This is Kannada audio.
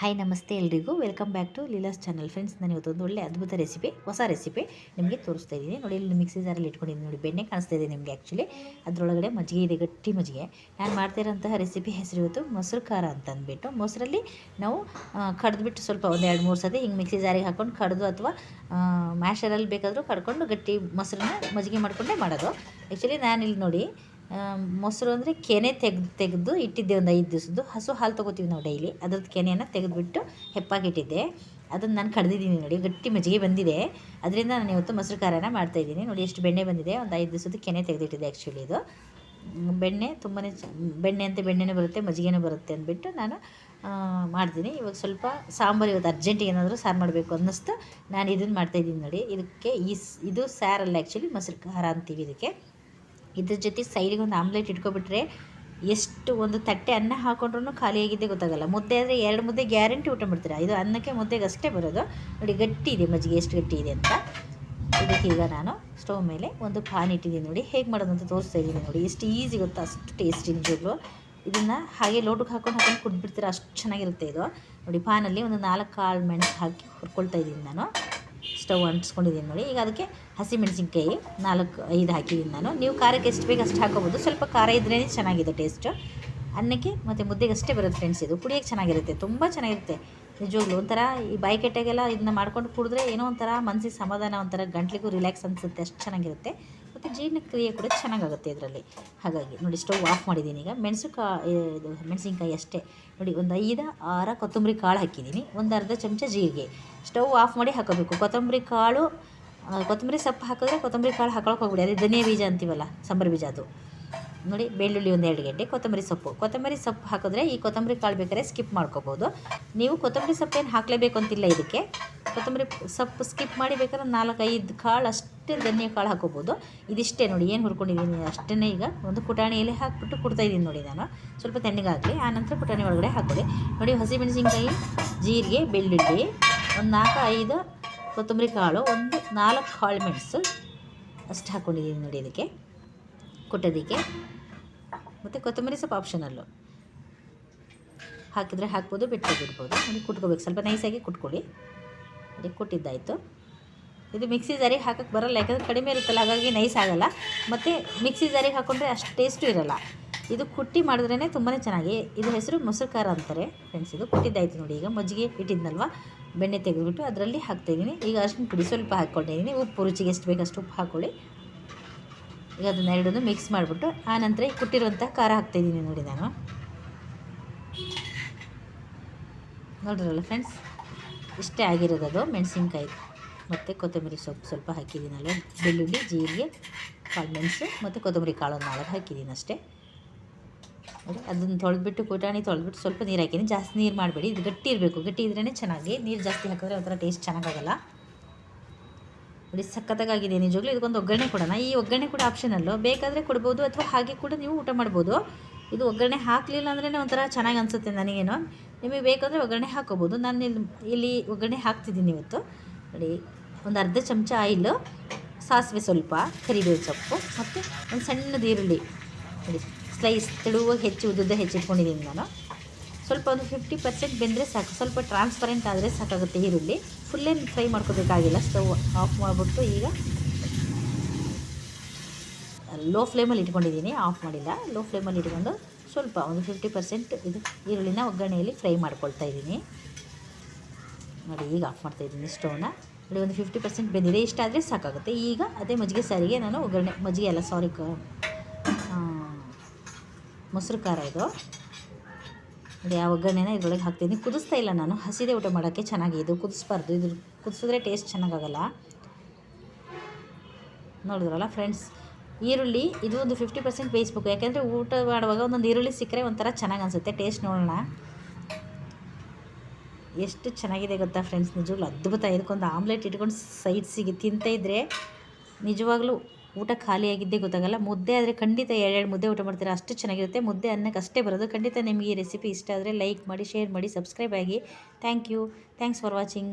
ಹಾಯ್ ನಮಸ್ತೆ ಎಲ್ರಿಗೂ. Welcome back to Leela's channel friends ನಾನು ಇವತ್ತೊಂದು ಒಳ್ಳೆ ಅದ್ಭುತ ರೆಸಿಪಿ ಹೊಸ ರೆಸಿಪಿ ನಿಮಗೆ ತೋರಿಸ್ತಾ ಇದ್ದೀನಿ. ನೋಡಿ, ಇಲ್ಲಿ ಮಿಕ್ಸಿ ಜಾರಲ್ಲಿ ಇಟ್ಕೊಂಡಿದ್ದೀನಿ. ನೋಡಿ, ಬೆಣ್ಣೆ ಕಾಣಿಸ್ತಾ ಇದೆ ನಿಮಗೆ ಆ್ಯಕ್ಚುಲಿ ಅದರೊಳಗಡೆ ಮಜ್ಜಿಗೆ ಇದೆ, ಗಟ್ಟಿ ಮಜ್ಜಿಗೆ. ನಾನು ಮಾಡ್ತಿರೋಂತಹ ರೆಸಿಪಿ ಹೆಸರು ಇವತ್ತು ಮೊಸರು ಖಾರ ಅಂತ ಅಂದ್ಬಿಟ್ಟು. ಮೊಸರಲ್ಲಿ ನಾವು ಕಡ್ದುಬಿಟ್ಟು ಸ್ವಲ್ಪ ಒಂದು ಎರಡು ಮೂರು ಸತಿ ಹಿಂಗೆ ಮಿಕ್ಸಿ ಜಾರಿಗೆ ಹಾಕ್ಕೊಂಡು ಕಡ್ದು ಅಥವಾ ಮ್ಯಾಶರಲ್ಲಿ ಬೇಕಾದರೂ ಕಡ್ಕೊಂಡು ಗಟ್ಟಿ ಮೊಸರನ್ನ ಮಜ್ಜಿಗೆ ಮಾಡಿಕೊಂಡೇ ಮಾಡೋದು. ಆ್ಯಕ್ಚುಲಿ ನಾನು ಇಲ್ಲಿ ನೋಡಿ ಮೊಸರು ಅಂದರೆ ಕೆನೆ ತೆಗೆದು ತೆಗೆದು ಇಟ್ಟಿದ್ದೆ ಒಂದು ಐದು ದಿವಸದ್ದು. ಹಸು ಹಾಲು ತೊಗೋತೀವಿ ನಾವು ಡೈಲಿ ಅದ್ರದ್ದು ಕೆನೆಯನ್ನು ತೆಗೆದುಬಿಟ್ಟು ಹೆಪ್ಪಾಗಿಟ್ಟಿದ್ದೆ ಅದನ್ನು ನಾನು ಕಡ್ದಿದ್ದೀನಿ ನೋಡಿ, ಗಟ್ಟಿ ಮಜ್ಜಿಗೆ ಬಂದಿದೆ. ಅದರಿಂದ ನಾನು ಇವತ್ತು ಮೊಸರು ಖಾರನ ಮಾಡ್ತಾಯಿದ್ದೀನಿ ನೋಡಿ ಎಷ್ಟು ಬೆಣ್ಣೆ ಬಂದಿದೆ. ಒಂದು ಐದು ದಿವಸದ ಕೆನೆ ತೆಗೆದಿಟ್ಟಿದೆ ಆ್ಯಕ್ಚುಲಿ ಇದು. ಬೆಣ್ಣೆ ತುಂಬಾ ಬೆಣ್ಣೆ ಅಂತ ಬೆಣ್ಣೆನೂ ಬರುತ್ತೆ, ಮಜ್ಜಿಗೆನೂ ಬರುತ್ತೆ ಅಂದ್ಬಿಟ್ಟು ನಾನು ಮಾಡ್ತೀನಿ. ಇವಾಗ ಸ್ವಲ್ಪ ಸಾಂಬಾರು ಇವತ್ತು ಅರ್ಜೆಂಟಿಗೆ ಏನಾದರೂ ಸಾರು ಮಾಡಬೇಕು ಅನ್ನಿಸ್ತು. ನಾನು ಇದನ್ನು ಮಾಡ್ತಾಯಿದ್ದೀನಿ ನೋಡಿ. ಇದಕ್ಕೆ ಈ ಇದು ಸಾರಲ್ಲ ಆ್ಯಕ್ಚುಲಿ ಮೊಸರು ಖಾರ ಅಂತೀವಿ ಇದಕ್ಕೆ. ಇದ್ರ ಜೊತೆ ಸೈಡಿಗೆ ಒಂದು ಆಮ್ಲೆಟ್ ಇಟ್ಕೊಬಿಟ್ರೆ ಎಷ್ಟು ಒಂದು ತಟ್ಟೆ ಅನ್ನ ಹಾಕೊಂಡ್ರೂ ಖಾಲಿಯಾಗಿದ್ದೆ ಗೊತ್ತಾಗಲ್ಲ. ಮುದ್ದೆ ಆದರೆ ಎರಡು ಮುದ್ದೆ ಗ್ಯಾರಂಟಿ ಊಟ ಮಾಡ್ತೀರಾ? ಇದು ಅನ್ನಕ್ಕೆ ಮುದ್ದೆಗೆ ಅಷ್ಟೇ ಬರೋದು. ನೋಡಿ, ಗಟ್ಟಿ ಇದೆ ಮಜ್ಜಿಗೆ, ಎಷ್ಟು ಗಟ್ಟಿ ಇದೆ ಅಂತ. ಇದಕ್ಕೆ ಈಗ ನಾನು ಸ್ಟವ್ ಮೇಲೆ ಒಂದು ಪಾನ್ ಇಟ್ಟಿದ್ದೀನಿ ನೋಡಿ. ಹೇಗೆ ಮಾಡೋದು ಅಂತ ತೋರಿಸ್ತಾ ಇದ್ದೀನಿ ನೋಡಿ. ಎಷ್ಟು ಈಸಿ ಗೊತ್ತಾ? ಅಷ್ಟು ಟೇಸ್ಟಿ ನಿಜಗಳು ಇದನ್ನು ಹಾಗೆ ಲೋಟಕ್ಕೆ ಹಾಕೊಂಡು ಹಾಕೊಂಡು ಕುಡಿದ್ಬಿಡ್ತೀರಾ? ಅಷ್ಟು ಚೆನ್ನಾಗಿರುತ್ತೆ ಇದು. ನೋಡಿ, ಪಾನಲ್ಲಿ ಒಂದು ನಾಲ್ಕು ಕಾಳು ಮೆಣಸು ಹಾಕಿ ಹುರ್ಕೊಳ್ತಾ ಇದ್ದೀನಿ ನಾನು. ಸ್ಟವ್ ಅಂಟಿಸ್ಕೊಂಡಿದ್ದೀನಿ ನೋಡಿ. ಈಗ ಅದಕ್ಕೆ ಹಸಿಮೆಣಸಿನ್ಕಾಯಿ ನಾಲ್ಕು, ಐದು ಹಾಕಿದ್ದೀನಿ ನಾನು. ನೀವು ಖಾರಕ್ಕೆ ಎಷ್ಟು ಬೇಕು ಅಷ್ಟು ಹಾಕೋಬೋದು. ಸ್ವಲ್ಪ ಖಾರ ಇದ್ರೇ ಚೆನ್ನಾಗಿದೆ ಟೇಸ್ಟು ಅನ್ನಕ್ಕೆ ಮತ್ತು ಮುದ್ದೆಗೆ ಅಷ್ಟೇ ಬರುತ್ತೆ ಫ್ರೆಂಡ್ಸ್ ಇದು. ಕುಡಿಯೋಕ್ಕೆ ಚೆನ್ನಾಗಿರುತ್ತೆ. ತುಂಬ ಚೆನ್ನಾಗಿರುತ್ತೆ. ನಿಜವಾಗ್ಲೂ ಒಂಥರ ಈ ಬಾಯಿ ಇದನ್ನ ಮಾಡ್ಕೊಂಡು ಕುಡಿದ್ರೆ ಏನೋ ಒಂಥರ ಮನಸ್ಸಿಗೆ ಸಮಾಧಾನ, ಒಂಥರ ಗಂಟ್ಲಿಗೂ ರಿಲ್ಯಾಕ್ಸ್ ಅನಿಸುತ್ತೆ. ಅಷ್ಟು ಚೆನ್ನಾಗಿರುತ್ತೆ. ಮತ್ತು ಜೀರ್ಣಕ್ರಿಯೆ ಕೂಡ ಚೆನ್ನಾಗಾಗುತ್ತೆ ಇದರಲ್ಲಿ. ಹಾಗಾಗಿ ನೋಡಿ ಸ್ಟವ್ ಆಫ್ ಮಾಡಿದ್ದೀನಿ ಈಗ. ಮೆಣಸು ಕಾ ಇದು ಮೆಣಸಿನ್ಕಾಯಿ ಅಷ್ಟೇ. ನೋಡಿ ಒಂದು ಐದು, ಆರ ಕೊತ್ತಂಬರಿ ಕಾಳು ಹಾಕಿದ್ದೀನಿ. ಒಂದು ಅರ್ಧ ಚಮಚ ಜೀರಿಗೆ. ಸ್ಟವ್ ಆಫ್ ಮಾಡಿ ಹಾಕೋಬೇಕು. ಕೊತ್ತಂಬರಿ ಕಾಳು ಕೊತ್ತಂಬರಿ ಸೊಪ್ಪು ಹಾಕಿದ್ರೆ ಕೊತ್ತಂಬರಿ ಕಾಳು ಹಾಕೊಳಕ್ಕೆ ಹೋಗ್ಬಿಡಿ. ಅದೇ ಧನಿಯಾ ಬೀಜ ಅಂತೀವಲ್ಲ, ಸಾಂಬಾರು ಬೀಜ ಅದು. ನೋಡಿ ಬೆಳ್ಳುಳ್ಳಿ ಒಂದು ಎರಡು ಗಂಟೆ ಕೊತ್ತಂಬರಿ ಸೊಪ್ಪು. ಕೊತ್ತಂಬರಿ ಸೊಪ್ಪು ಹಾಕಿದ್ರೆ ಈ ಕೊತ್ತಂಬರಿ ಕಾಳು ಬೇಕಾದ್ರೆ ಸ್ಕಿಪ್ ಮಾಡ್ಕೋಬೋದು ನೀವು ಕೊತ್ತಂಬರಿ ಸೊಪ್ಪೇನು ಹಾಕಲೇಬೇಕು ಅಂತಿಲ್ಲ ಇದಕ್ಕೆ. ಕೊತ್ತಂಬರಿ ಸೊಪ್ಪು ಸ್ಕಿಪ್ ಮಾಡಿ ಬೇಕಾದ್ರೆ ನಾಲ್ಕೈದು ಕಾಳು ಅಷ್ಟೇ ಧನ್ಯ ಕಾಳು ಹಾಕೋಬೋದು ಇದಿಷ್ಟೇ ನೋಡಿ, ಏನು ಹುರ್ಕೊಂಡಿದ್ದೀನಿ ಅಷ್ಟೇ ಈಗ. ಒಂದು ಪುಟಾಣಿಯಲ್ಲಿ ಹಾಕಿಬಿಟ್ಟು ಕೊಡ್ತಾಯಿದ್ದೀನಿ ನೋಡಿ ನಾನು. ಸ್ವಲ್ಪ ತಣ್ಣಗಾಗಲಿ ಆನಂತರ ಪುಟಾಣಿ ಒಳಗಡೆ ಹಾಕೊಳ್ಳಿ ನೋಡಿ ಹಸಿಮೆಣಸಿನ್ಕಾಯಿ, ಜೀರಿಗೆ, ಬೆಳ್ಳುಳ್ಳಿ, ಒಂದು ನಾಲ್ಕು ಐದು ಕೊತ್ತಂಬರಿ ಕಾಳು, ಒಂದು ನಾಲ್ಕು ಕಾಳು ಮೆಣಸು ಅಷ್ಟು ಹಾಕ್ಕೊಂಡಿದ್ದೀನಿ ನೋಡಿ ಇದಕ್ಕೆ. ಕೊಟ್ಟೋದಕ್ಕೆ ಮತ್ತು ಕೊತ್ತಂಬರಿ ಸೊಪ್ಪು ಆಪ್ಷನಲ್ಲು ಹಾಕಿದರೆ ಹಾಕ್ಬೋದು ಬಿಟ್ಟು ಬಿಡ್ಬೋದು ಅದಕ್ಕೆ ಕುಟ್ಕೋಬೇಕು. ಸ್ವಲ್ಪ ನೈಸಾಗಿ ಕುಟ್ಕೊಳ್ಳಿ. ಅದಕ್ಕೆ ಕುಟ್ಟಿದ್ದಾಯಿತು. ಇದು ಮಿಕ್ಸಿ ಜಾರಿಗೆ ಹಾಕಕ್ಕೆ ಬರೋಲ್ಲ, ಯಾಕಂದರೆ ಕಡಿಮೆ ಇರುತ್ತಲ್ಲ, ಹಾಗಾಗಿ ನೈಸ್ ಆಗೋಲ್ಲ. ಮತ್ತು ಮಿಕ್ಸಿ ಜಾರಿಗೆ ಹಾಕ್ಕೊಂಡ್ರೆ ಅಷ್ಟು ಟೇಸ್ಟು ಇರೋಲ್ಲ. ಇದು ಕುಟ್ಟಿ ಮಾಡಿದ್ರೇ ತುಂಬಾ ಚೆನ್ನಾಗಿ. ಇದು ಹೆಸರು ಮೊಸರು ಖಾರ ಅಂತಾರೆ ಫ್ರೆಂಡ್ಸ್ ಇದು ಕುಟ್ಟಿದ್ದಾಯಿತು ನೋಡಿ, ಈಗ ಮಜ್ಜಿಗೆ ಇಟ್ಟಿದ್ನಲ್ವ? ಬೆಣ್ಣೆ ತೆಗೆದುಬಿಟ್ಟು ಅದರಲ್ಲಿ ಹಾಕ್ತಾಯಿದ್ದೀನಿ ಈಗ ಅರ್ಶಿನ ಪುಡಿ ಸ್ವಲ್ಪ ಹಾಕ್ಕೊಂಡಿದ್ದೀನಿ ಉಪ್ಪು, ರುಚಿಗೆ ಎಷ್ಟು ಬೇಕಷ್ಟು ಅಷ್ಟು ಉಪ್ಪು ಹಾಕ್ಕೊಳ್ಳಿ ಈಗ ಅದನ್ನ ಮಿಕ್ಸ್ ಮಾಡಿಬಿಟ್ಟು ಆನಂತರ ಈ ಕುಟ್ಟಿರುವಂಥ ಖಾರ ಹಾಕ್ತಾಯಿದ್ದೀನಿ ನೋಡಿ ನಾನು. ನೋಡ್ರಲ್ಲ ಫ್ರೆಂಡ್ಸ್ ಇಷ್ಟೇ ಆಗಿರೋದು ಅದು ಮೆಣಸಿನ್ಕಾಯಿ. ಮತ್ತು ಕೊತ್ತಂಬರಿ ಸೊಪ್ಪು ಸ್ವಲ್ಪ ಹಾಕಿದ್ದೀನಲ್ಲ ಬೆಳ್ಳುಳ್ಳಿ, ಜೀರಿಗೆ, ಕಾಳು ಮೆಣಸು ಮತ್ತು ಕೊತ್ತಂಬರಿ ಕಾಳು ನಾಲ್ಕು ಹಾಕಿದ್ದೀನಿ ಅಷ್ಟೇ. ಅದನ್ನು ತೊಳೆದ್ಬಿಟ್ಟು ಪುಟಾಣಿ ತೊಳೆದ್ಬಿಟ್ಟು ಸ್ವಲ್ಪ ನೀರು ಹಾಕಿದ್ದೀನಿ ಜಾಸ್ತಿ ನೀರು ಮಾಡಬೇಡಿ. ಇದು ಗಟ್ಟಿ ಇರಬೇಕು. ಗಟ್ಟಿ ಇದ್ರೇ ಚೆನ್ನಾಗಿ ನೀರು ಜಾಸ್ತಿ ಹಾಕಿದ್ರೆ ಒಂಥರ ಟೇಸ್ಟ್ ಚೆನ್ನಾಗಾಗಲ್ಲ ನೋಡಿ ಸಖತ್ತಾಗಿದೆ ನಿಜವಾಗ್ಲೂ ಇದಕ್ಕೊಂದು ಒಗ್ಗರಣೆ ಕೊಡೋಣ. ಈ ಒಗ್ಗರಣೆ ಕೂಡ ಆಪ್ಷನಲ್ಲು ಬೇಕಾದರೆ ಕೊಡ್ಬೋದು ಅಥವಾ ಹಾಗೆ ಕೂಡ ನೀವು ಊಟ ಮಾಡ್ಬೋದು. ಇದು ಒಗ್ಗರಣೆ ಹಾಕಲಿಲ್ಲ ಅಂದ್ರೆ ಒಂಥರ ಚೆನ್ನಾಗಿ ಅನಿಸುತ್ತೆ ನನಗೇನು. ನಿಮಗೆ ಬೇಕಾದರೆ ಒಗ್ಗರಣೆ ಹಾಕೋಬೋದು ನಾನು ಇಲ್ಲಿ ಇಲ್ಲಿ ಒಗ್ಗರಣೆ ಹಾಕ್ತಿದ್ದೀನಿ ಇವತ್ತು. ನೋಡಿ, ಒಂದು ಅರ್ಧ ಚಮಚ ಆಯಿಲು, ಸಾಸಿವೆ ಸ್ವಲ್ಪ, ಕರಿಬೇವು ಸೊಪ್ಪು ಮತ್ತು ಒಂದು ಸಣ್ಣದು ಈರುಳ್ಳಿ. ನೋಡಿ ಸ್ಲೈಸ್ ತೆಳುವಾಗಿ ಹೆಚ್ಚು ಉದ್ದ ಹೆಚ್ಚಿಟ್ಕೊಂಡಿದ್ದೀನಿ ನಾನು. ಸ್ವಲ್ಪ ಒಂದು ಫಿಫ್ಟಿ ಪರ್ಸೆಂಟ್ ಬೆಂದರೆ ಸಾಕು. ಸ್ವಲ್ಪ ಟ್ರಾನ್ಸ್ಪರೆಂಟ್ ಆದರೆ ಸಾಕಾಗುತ್ತೆ ಈರುಳ್ಳಿ. ಫುಲ್ಲೇನು ಫ್ರೈ ಮಾಡ್ಕೋಬೇಕಾಗಿಲ್ಲ. ಸ್ಟವ್ ಆಫ್ ಮಾಡಿಬಿಟ್ಟು ಈಗ ಲೋ ಫ್ಲೇಮಲ್ಲಿ ಇಟ್ಕೊಂಡಿದ್ದೀನಿ. ಆಫ್ ಮಾಡಿಲ್ಲ. ಲೋ ಫ್ಲೇಮಲ್ಲಿ ಇಟ್ಕೊಂಡು ಸ್ವಲ್ಪ ಒಂದು ಫಿಫ್ಟಿ ಪರ್ಸೆಂಟ್ ಇದು ಈರುಳ್ಳಿನ ಒಗ್ಗರಣೆಯಲ್ಲಿ ಫ್ರೈ ಮಾಡ್ಕೊಳ್ತಾ ಇದ್ದೀನಿ. ನೋಡಿ, ಈಗ ಆಫ್ ಮಾಡ್ತಾ ಇದ್ದೀನಿ ಸ್ಟವ್ನ ನೋಡಿ, ಒಂದು ಫಿಫ್ಟಿ ಪರ್ಸೆಂಟ್ ಬೆಂದಿದೆ. ಇಷ್ಟಾದರೆ ಸಾಕಾಗುತ್ತೆ. ಈಗ ಅದೇ ಮಜ್ಜಿಗೆ ಸಾರಿಗೆ ನಾನು ಒಗ್ಗರಣೆ ಮಜ್ಜಿಗೆ ಅಲ್ಲ ಸಾರಿ ಮೊಸರು ಖಾರ ಇದು. ನೋಡಿ ಆ ಒಗ್ಗರಣೆನ ಇದ್ರೊಳಗೆ ಹಾಕ್ತೀನಿ. ಕುದಿಸ್ತಾ ಇಲ್ಲ ನಾನು. ಹಸಿದೆ ಊಟ ಮಾಡೋಕ್ಕೆ ಚೆನ್ನಾಗಿ ಇದು ಕುದಿಸ್ಬಾರ್ದು. ಇದ್ರ ಕುದಿಸಿದ್ರೆ ಟೇಸ್ಟ್ ಚೆನ್ನಾಗಾಗಲ್ಲ. ನೋಡಿದ್ರಲ್ಲ ಫ್ರೆಂಡ್ಸ್ ಈರುಳ್ಳಿ, ಇದು ಒಂದು ಫಿಫ್ಟಿ ಪರ್ಸೆಂಟ್ ಬೇಯಿಸ್ಬೇಕು ಯಾಕೆಂದರೆ ಊಟ ಮಾಡುವಾಗ ಒಂದೊಂದು ಈರುಳ್ಳಿ ಸಿಕ್ಕರೆ ಒಂಥರ ಚೆನ್ನಾಗಿ ಅನಿಸುತ್ತೆ. ಟೇಸ್ಟ್ ನೋಡೋಣ. ಎಷ್ಟು ಚೆನ್ನಾಗಿದೆ ಗೊತ್ತಾ ಫ್ರೆಂಡ್ಸ್ ನಿಜವಾಗ್ಲೂ ಅದ್ಭುತ. ಇದಕ್ಕೊಂದು ಆಮ್ಲೆಟ್ ಇಟ್ಕೊಂಡು ಸೈಡ್ಸಿಗೆ ಇದ್ದರೆ ನಿಜವಾಗ್ಲೂ ಊಟ ಖಾಲಿಯಾಗಿದ್ದೇ ಗೊತ್ತಾಗಲ್ಲ. ಮುದ್ದೆ ಆದರೆ ಖಂಡಿತ ಎರಡೆರಡು ಮುದ್ದೆ ಊಟ ಮಾಡ್ತೀರಾ? ಅಷ್ಟು ಚೆನ್ನಾಗಿರುತ್ತೆ. ಮುದ್ದೆ ಅನ್ನಕ್ಕೆ ಅಷ್ಟೇ ಬರೋದು. ಖಂಡಿತ ನಿಮಗೆ ಈ ರೆಸಿಪಿ ಇಷ್ಟ ಆದರೆ ಲೈಕ್ ಮಾಡಿ ಶೇರ್ ಮಾಡಿ ಸಬ್ಸ್ಕ್ರೈಬ್ ಆಗಿ. Thank you thanks for watching